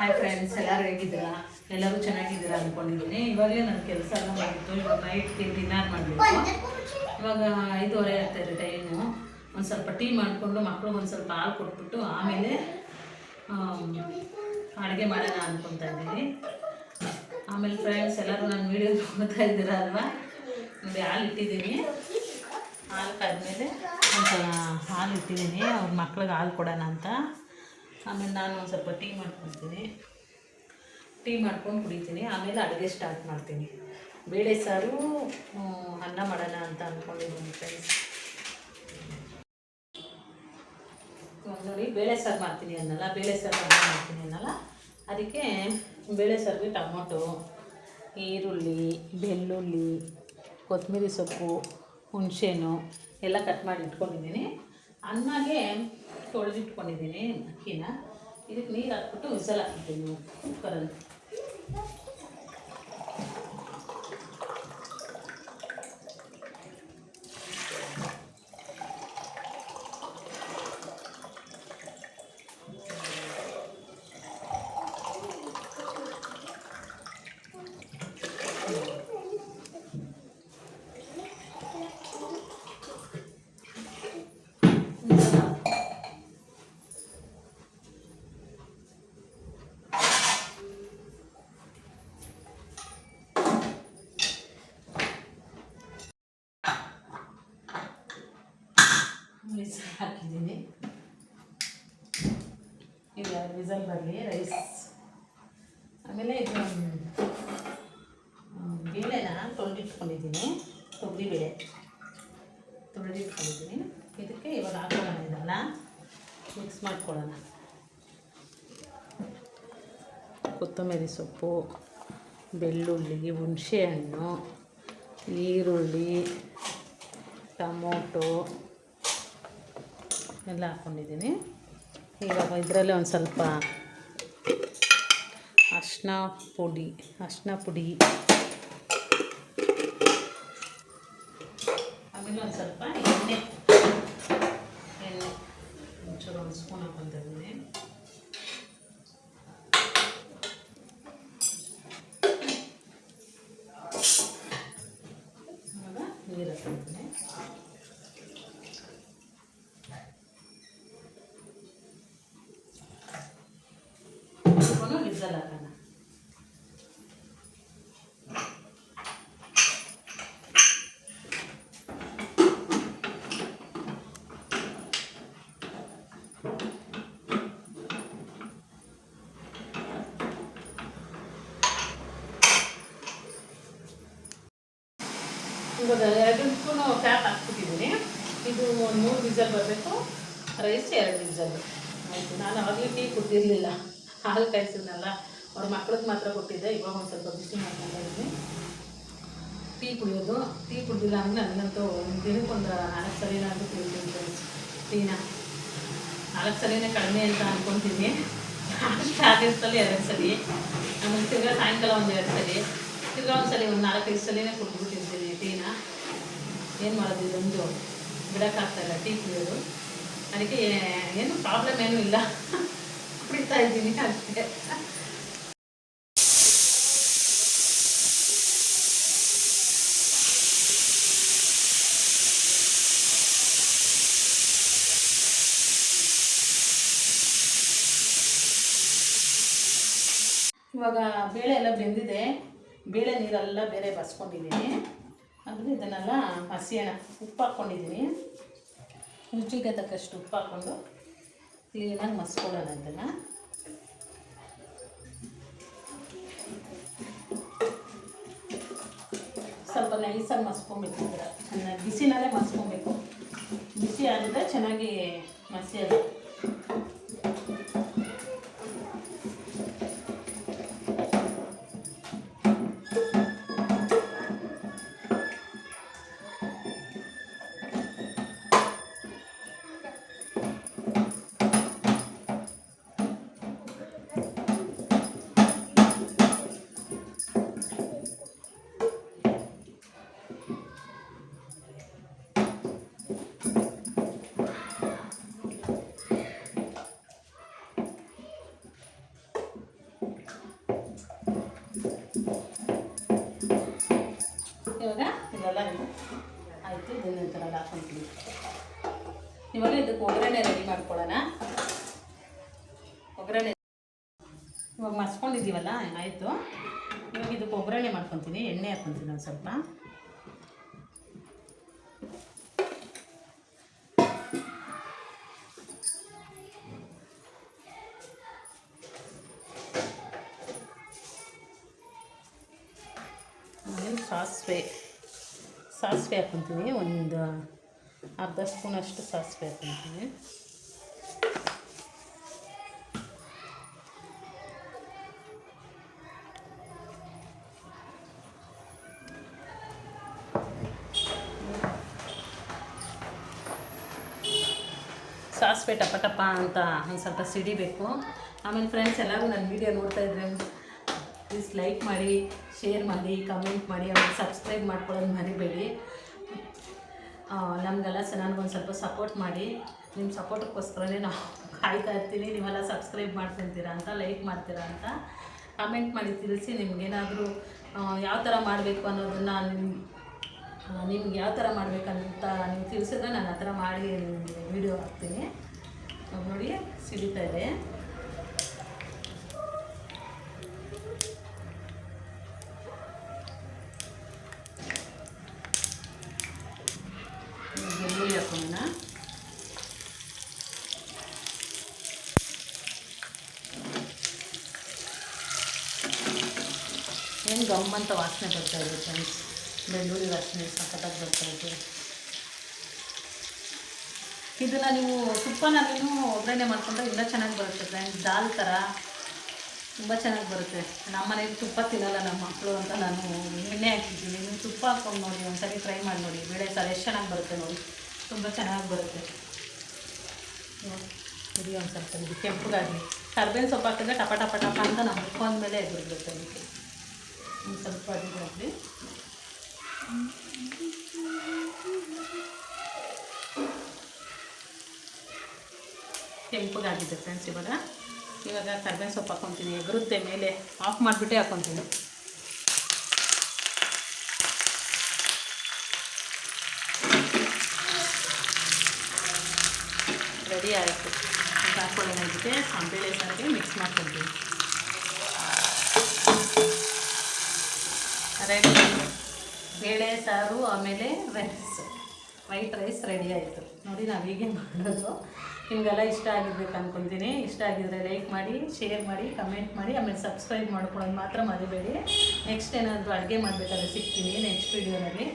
Hi friends ಎಲ್ಲರೂ ಹೇಗಿದ್ದೀರಾ? ಎಲ್ಲರೂ ಚೆನ್ನಾಗಿದ್ದೀರಾ ಅಂದ್ಕೊಂಡಿದ್ದೀನಿ ಇವಾಗಲೇ ನನ್ನ ಕೆಲಸ ಎಲ್ಲ ಮಾಡಿತ್ತು ಇವಾಗ ನೈಟ್ಗೆ ಡಿನ್ನರ್ ಮಾಡಬೇಕು. ಇವಾಗ ಐದೂವರೆ ಆಗ್ತಾಯಿದೆ ಟೈಮು ಒಂದು ಸ್ವಲ್ಪ ಟೀ ಮಾಡಿಕೊಂಡು ಮಕ್ಕಳು ಒಂದು ಸ್ವಲ್ಪ ಹಾಲು ಕೊಟ್ಬಿಟ್ಟು ಆಮೇಲೆ ಅಡುಗೆ ಮಾಡೋಣ ಅಂದ್ಕೊತಾ ಇದ್ದೀನಿ. ಆಮೇಲೆ ಫ್ರೆಂಡ್ಸ್ ಎಲ್ಲರೂ ನನ್ನ ವೀಡಿಯೋ ನೋಡ್ತಾ ಇದ್ದೀರಾ ಅಲ್ವಾ? ನೋಡಿ, ಹಾಲು ಇಟ್ಟಿದ್ದೀನಿ. ಹಾಲು ಕಾದ್ಮೇಲೆ ಒಂದು ಹಾಲು ಇಟ್ಟಿದ್ದೀನಿ. ಅವ್ರ ಮಕ್ಳಿಗೆ ಹಾಲು ಕೊಡೋಣ ಅಂತ. ಆಮೇಲೆ ನಾನು ಒಂದು ಸ್ವಲ್ಪ ಟೀ ಮಾಡ್ಕೊತೀನಿ. ಟೀ ಮಾಡ್ಕೊಂಡು ಕುಡಿತೀನಿ. ಆಮೇಲೆ ಅಡುಗೆ ಸ್ಟಾರ್ಟ್ ಮಾಡ್ತೀನಿ. ಬೇಳೆ ಸಾರು ಅನ್ನ ಮಾಡೋಣ ಅಂತ ಅಂದ್ಕೊಂಡಿದ್ದೀನಿ ಫ್ರೆಂಡ್ಸ್ ನೋಡಿ, ಬೇಳೆ ಸಾರು ಮಾಡ್ತೀನಿ ಅನ್ನಲ್ಲ, ಬೇಳೆ ಸಾರು ಅನ್ನ ಮಾಡ್ತೀನಿ ಅನ್ನಲ್ಲ. ಅದಕ್ಕೆ ಬೇಳೆ ಸಾರಿಗೆ ಟೊಮೊಟೊ, ಈರುಳ್ಳಿ, ಬೆಳ್ಳುಳ್ಳಿ ಕೊತ್ತಂಬರಿ ಸೊಪ್ಪು, ಹುಣಸೆಹಣ್ಣು ಎಲ್ಲ ಕಟ್ ಮಾಡಿ ಇಟ್ಕೊಂಡಿದ್ದೀನಿ. ಅನ್ನಗೆ ತೊಳೆದಿಟ್ಕೊಂಡಿದ್ದೀನಿ ಅಕ್ಕಿನ. ಇದಕ್ಕೆ ನೀರು ಹಾಕ್ಬಿಟ್ಟು ವಿಸಲ್ ಹಾಕ್ಬಿಡ್ತೀನಿ. ಕುಕ್ಕರಲ್ಲಿ ವಿಸಲ್ ಹಾಕ್- ವಿಸಲ್ ಹಾಕಿದ್ದೀನಿ ಈಗ ವಿಸಲ್ ಬರಲಿ ರೈಸ್ ಆಮೇಲೆ ಇದು ಬೇಳೆನ ತೊಳೆದಿಟ್ಕೊಂಡಿದ್ದೀನಿ. ತೊಗರಿಬೇಳೆ. ತೊಳೆದಿಟ್ಕೊಂಡಿದ್ದೀನಿ. ಇದಕ್ಕೆ ಇವಾಗ ಹಾಕೋಣ ಇದನ್ನು. ಮಿಕ್ಸ್ ಮಾಡ್ಕೊಳ್ಳೋಣ. ಕೊತ್ತಂಬರಿ ಸೊಪ್ಪು, ಬೆಳ್ಳುಳ್ಳಿ, ಹುಣಸೆಹಣ್ಣು, ಈರುಳ್ಳಿ, ಟೊಮೊಟೊ ಎಲ್ಲ ಹಾಕ್ಕೊಂಡಿದ್ದೀನಿ ಇವಾಗ ಇದರಲ್ಲೇ ಒಂದು ಸ್ವಲ್ಪ ಅರ್ಶಿನ ಪುಡಿ ಅರ್ಶಿನ ಪುಡಿ. ಆಮೇಲೆ ಒಂದು ಸ್ವಲ್ಪ ಎಣ್ಣೆ. ಎಣ್ಣೆ. ಒಂಚೂರು ಒಂದು ಸ್ಪೂನ್ ಹಾಕೊಂತಿದ್ದೀನಿ ನೀರು ಹಾಕ್ಕೊತೀನಿ ಹಾಕ್ಕೊಂಡು ವಿಸಲ್ ಹಾಕೋಣ ಇವಾಗ ಎರಡು ಸ್ಪೂನು ಕ್ಯಾಪ್ ಹಾಕ್ಬಿಟ್ಟಿದ್ದೀನಿ. ಇದು ಒಂದು ಮೂರು ವಿಸಲ್ ಬರಬೇಕು. ರೈಸ್ ಎರಡು ವಿಸಲ್. ಆಯಿತು, ನಾನು ಅವಾಗಲೇ ಟೀ ಕುಟ್ಟಿರಲಿಲ್ಲ ಹಾಲು ಕಾಯಿಸಿದ್ನಲ್ಲ, ಅವ್ರ ಮಕ್ಳಿಗೆ ಮಾತ್ರ ಕೊಟ್ಟಿದ್ದೆ. ಇವಾಗ ಒಂದು ಸ್ವಲ್ಪ ಬಿಸಿ ಮಾಡ್ಕೊಂಡಿದ್ದೀನಿ ಟೀ ಕುಡಿಯೋದು. ಟೀ ಕುಡಿದಿಲ್ಲ ಅಂದರೆ ನನಗಂತೂ ಒಂದು ದಿನಕ್ಕೆ ಒಂದು ನಾಲ್ಕು ಸರಿನಾದರೂ ಕುಡಿತೀನಿ ಟೀನ. ನಾಲ್ಕು ಸರಿನೇ ಕಡಿಮೆ ಅಂತ ಅಂದ್ಕೊತೀನಿ ದಿವಸದಲ್ಲಿ ಎರಡು ಸರಿ. ಆಮೇಲೆ ತಿರ್ಗಾ ಸಾಯಂಕಾಲ ಒಂದು ಎರಡು ಸರಿ. ತಿರ್ಗಾ ಒಂದು ಸಲ ಒಂದು ನಾಲ್ಕೈದು ಸಲಿನೇ ಕುಡಿದ್ಬಿಟ್ಟಿರ್ತೀನಿ ಟೀನ. ಏನು ಮಾಡೋದು ಇದೊಂದು? ಬಿಡೋಕ್ಕಾಗ್ತಾಯಿಲ್ಲ ಟೀ ಕುಡಿಯೋದು. ಅದಕ್ಕೆ ಏನು ಪ್ರಾಬ್ಲಮ್ ಏನೂ ಇಲ್ಲ. ಕುಡಿತಾ ಇದ್ದೀನಿ ಅಷ್ಟೇ ಇವಾಗ ಬೇಳೆ ಎಲ್ಲ ಬೆಂದಿದೆ. ಬೇಳೆ ನೀರೆಲ್ಲ ಬೇರೆ ಬಸ್ಕೊಂಡಿದ್ದೀನಿ ಅಂದರೆ ಇದನ್ನೆಲ್ಲ ಹಸಿಯಣ ಉಪ್ಪು ಹಾಕ್ಕೊಂಡಿದ್ದೀನಿ. ರುಚಿಗೆ ತಕ್ಕಷ್ಟು ಉಪ್ಪು ಹಾಕ್ಕೊಂಡು. ಕ್ಲೀನಾಗಿ ಮಸ್ಕೊಳ್ಳೋಣ ಅದನ್ನು ಸ್ವಲ್ಪ ನೈಸಾಗಿ ಮಸ್ಕೊಬೇಕು ಚೆನ್ನಾಗಿ ಬಿಸಿನಲ್ಲೇ ಮಸ್ಕೊಬೇಕು. ಬಿಸಿ ಆದರೆ ಚೆನ್ನಾಗಿ ಮಸಿಯೋದು. ಇವಾಗ ಇದೆಲ್ಲ ಆಯಿತು, ಇದನ್ನ ಥರ ಹಾಕೊಂತೀವಿ ಇವಾಗ ಇದಕ್ಕೆ ಒಗ್ಗರಣೆ ರೆಡಿ ಮಾಡ್ಕೊಳ್ಳೋಣ? ಒಗ್ಗರಣೆ ಇವಾಗ ಮಸ್ಕೊಂಡಿದ್ದೀವಲ್ಲ ಆಯಿತು ಇವಾಗ ಇದಕ್ಕೆ ಒಗ್ಗರಣೆ ಮಾಡ್ಕೊತೀನಿ, ಎಣ್ಣೆ ಹಾಕ್ಕೊತೀನಿ ಒಂದು ಸ್ವಲ್ಪ. ಸಾಸಿವೆ. ಸಾಸಿವೆ ಹಾಕ್ಕೊತೀನಿ ಒಂದು ಅರ್ಧ ಸ್ಪೂನಷ್ಟು ಸಾಸಿವೆ ಹಾಕ್ಕೊತೀನಿ ಸಾಸಿವೆ ಟಪ ಟಪ ಅಂತ ಒಂದು ಸ್ವಲ್ಪ ಸಿಡಿಬೇಕು. ಆಮೇಲೆ ಫ್ರೆಂಡ್ಸ್ ಎಲ್ಲರೂ ನನ್ನ ವೀಡಿಯೋ ನೋಡ್ತಾ ಇದ್ರೆ ಪ್ಲೀಸ್ ಲೈಕ್ ಮಾಡಿ ಶೇರ್ ಮಾಡಿ ಕಮೆಂಟ್ ಮಾಡಿ, ಆಮೇಲೆ ಸಬ್ಸ್ಕ್ರೈಬ್ ಮಾಡ್ಕೊಳ್ಳೋದು ಮರಿಬೇಡಿ. ನಮಗೆಲ್ಲ ಸ ಒಂದು ಸ್ವಲ್ಪ ಸಪೋರ್ಟ್ ಮಾಡಿ. ನಿಮ್ಮ ಸಪೋರ್ಟ್ಗೋಸ್ಕರನೇ ನಾವು ಕಾಯ್ತಾ ಇರ್ತೀನಿ. ನೀವೆಲ್ಲ ಸಬ್ಸ್ಕ್ರೈಬ್ ಮಾಡ್ಕೊತೀರಾ ಅಂತ ಲೈಕ್ ಮಾಡ್ತೀರಾ ಅಂತ ಕಮೆಂಟ್ ಮಾಡಿ ತಿಳಿಸಿ. ನಿಮಗೇನಾದರೂ ಯಾವ ಥರ ಮಾಡಬೇಕು ಅನ್ನೋದನ್ನು ನಿಮ್ಮ ನಿಮ್ಗೆ ಯಾವ ಥರ ಮಾಡಬೇಕಂತ ನೀವು ತಿಳಿಸಿದ್ರೆ ನಾನು ಆ ಥರ ಮಾಡಿ ವಿಡಿಯೋ ಹಾಕ್ತೀನಿ. ನೋಡಿ, ಸಿಡಿತಾ ಇದೆ ಇವಾಗ ಹಾಕೋಣ ಏನು ಗಮ್ಮಂತ ವಾಸನೆ ಬರ್ತಾ ಇದೆ ಫ್ರೆಂಡ್ಸ್ ಬೆಳ್ಳುಳ್ಳಿ ವಾಸನೆ ಸಖತ್ತಾಗಿ ಬರ್ತಾ ಇದೆ. ಇದನ್ನು ನೀವು ತುಪ್ಪನ ನೀವು ಒಗ್ಗರಣೆ ಮಾಡ್ಕೊಂಡ್ರೆ ಇನ್ನೂ ಚೆನ್ನಾಗಿ ಬರುತ್ತೆ ಫ್ರೆಂಡ್ಸ್ ದಾಲ್ ಥರ ತುಂಬ ಚೆನ್ನಾಗಿ ಬರುತ್ತೆ. ನಮ್ಮ ಮನೇಲಿ ತುಪ್ಪ ತಿನ್ನಲ್ಲ ನಮ್ಮ ಮಕ್ಕಳು ಅಂತ ನಾನು ಎಣ್ಣೆ ಹಾಕಿದ್ದೀನಿ. ನೀವು ತುಪ್ಪ ಹಾಕೊಂಡು ನೋಡಿ, ಒಂದ್ಸರಿ ಟ್ರೈ ಮಾಡಿ ನೋಡಿ. ಬೇಳೆ ಸಾರು ಎಷ್ಟು ಚೆನ್ನಾಗಿ ಬರುತ್ತೆ ನೋಡಿ. ತುಂಬ ಚೆನ್ನಾಗಿ ಬರುತ್ತೆ. ಇದು ಒಂದು ಸ್ವಲ್ಪ, ಇದು ಕೆಂಪಗಾಗಲಿ. ಕರ್ಬೇವಿನ ಸೊಪ್ಪು ಹಾಕಿದ್ರೆ ಟಪ ಟಪ ಟಪ ಅಂತ ನಾವು ಮುಕ್ಕೊಂಡ್ಮೇಲೆ ಎದುರುಗುತ್ತೆ ಅದಕ್ಕೆ. ಒಂದು ಸ್ವಲ್ಪ ಅಡಿಗಾಗಲಿ ಕೆಂಪಗಾಗಿದೆ ಫ್ರೆಂಡ್ಸ್ ಇವಾಗ. ಇವಾಗ ಕರ್ಬೇವಿನ ಸೊಪ್ಪು ಹಾಕ್ಕೊತೀನಿ ಎಗರುತ್ತೆ ಮೇಲೆ. ಆಫ್ ಮಾಡಿಬಿಟ್ಟೆ ಹಾಕ್ಕೊತೀನಿ ರೆಡಿ ಆಯಿತು. ಆ ಇದಕ್ಕೆ ಬೇಳೆ ಸಾರಿಗೆ ಮಿಕ್ಸ್ ಮಾಡ್ಕೊಳ್ತೀವಿ ರೆಡಿ ಬೇಳೆ, ಸಾರು, ಆಮೇಲೆ ರೈಸ್ ವೈಟ್ ರೈಸ್ ರೆಡಿ ಆಯಿತು. ನೋಡಿ ನಾವು ಹೀಗೆ ಮಾಡೋದು. ನಿಮಗೆಲ್ಲ ಇಷ್ಟ ಆಗಿರ್ಬೇಕು ಅಂದ್ಕೊಳ್ತೀನಿ ಇಷ್ಟ ಆಗಿದ್ರೆ ಲೈಕ್ ಮಾಡಿ ಶೇರ್ ಮಾಡಿ ಕಮೆಂಟ್ ಮಾಡಿ, ಆಮೇಲೆ ಸಬ್ಸ್ಕ್ರೈಬ್ ಮಾಡ್ಕೊಳ್ಳೋದು ಮಾತ್ರ ಮರಿಬೇಡಿ. ನೆಕ್ಸ್ಟ್ ಏನಾದರೂ ಅಡುಗೆ ಮಾಡಬೇಕಾದ್ರೆ ಸಿಗ್ತೀನಿ ನೆಕ್ಸ್ಟ್ ವೀಡಿಯೋನಲ್ಲಿ